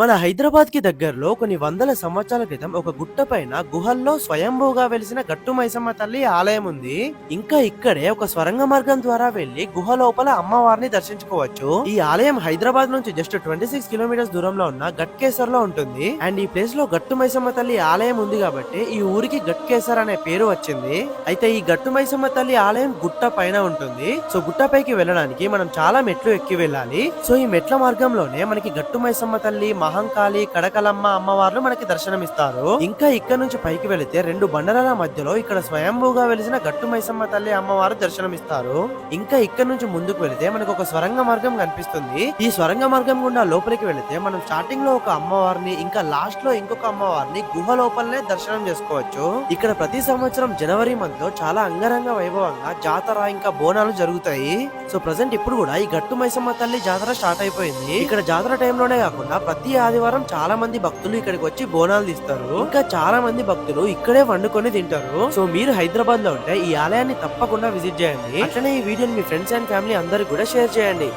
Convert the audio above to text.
మన హైదరాబాద్కి దగ్గరలో కొన్ని వందల సంవత్సరాల క్రితం ఒక గుట్ట పైన గుహల్లో స్వయంభూగా వెలిసిన గట్టు మైసమ్మ తల్లి ఆలయం ఉంది. ఇంకా ఇక్కడే ఒక స్వరంగ మార్గం ద్వారా వెళ్ళి గుహ లోపల అమ్మవారిని దర్శించుకోవచ్చు. ఈ ఆలయం హైదరాబాద్ నుంచి జస్ట్ ట్వంటీ సిక్స్ కిలోమీటర్స్ దూరంలో ఉన్న గట్కేశ్వర్లో ఉంటుంది. అండ్ ఈ ప్లేస్లో గట్టు మైసమ్మ తల్లి ఆలయం ఉంది కాబట్టి ఈ ఊరికి గట్కేశ్వర్ అనే పేరు వచ్చింది. అయితే ఈ గట్టు మైసమ్మ తల్లి ఆలయం గుట్ట పైన ఉంటుంది. సో గుట్ట పైకి వెళ్ళడానికి మనం చాలా మెట్లు ఎక్కి వెళ్ళాలి. సో ఈ మెట్ల మార్గంలోనే మనకి గట్టు మైసమ్మ తల్లి మహంకాళి కడకలమ్మ అమ్మవార్లు మనకి దర్శనమిస్తారు. ఇంకా ఇక్కడ నుంచి పైకి వెళితే రెండు బండరాల మధ్యలో ఇక్కడ స్వయంభూగా వెలిసిన గట్టు మైసమ్మ తల్లి అమ్మవారు దర్శనమిస్తారు. ఇంకా ఇక్కడ నుంచి ముందుకు వెళితే మనకు ఒక స్వరంగ మార్గం కనిపిస్తుంది. ఈ స్వరంగ మార్గం గుండా లోపలికి వెళితే మనం స్టార్టింగ్లో ఒక అమ్మవారిని ఇంకా లాస్ట్లో ఇంకొక అమ్మవారిని గుహ లోపలనే దర్శనం చేసుకోవచ్చు. ఇక్కడ ప్రతి సంవత్సరం జనవరి మంత్లో చాలా అంగరంగ వైభవంగా జాతర ఇంకా బోనాలు జరుగుతాయి. సో ప్రజెంట్ ఇప్పుడు కూడా ఈ గట్టు మైసమ్మ తల్లి జాతర స్టార్ట్ అయిపోయింది. ఇక్కడ జాతర టైంలోనే కాకుండా ప్రతి ఆదివారం చాలా మంది భక్తులు ఇక్కడికి వచ్చి బోనాలు తీస్తారు. ఇంకా చాలా మంది భక్తులు ఇక్కడే వండుకొని తింటారు. సో మీరు హైదరాబాద్లో ఉంటే ఈ ఆలయాన్ని తప్పకుండా విజిట్ చేయండి. అట్లనే ఈ వీడియోని మీ ఫ్రెండ్స్ అండ్ ఫ్యామిలీ అందరికి కూడా షేర్ చేయండి.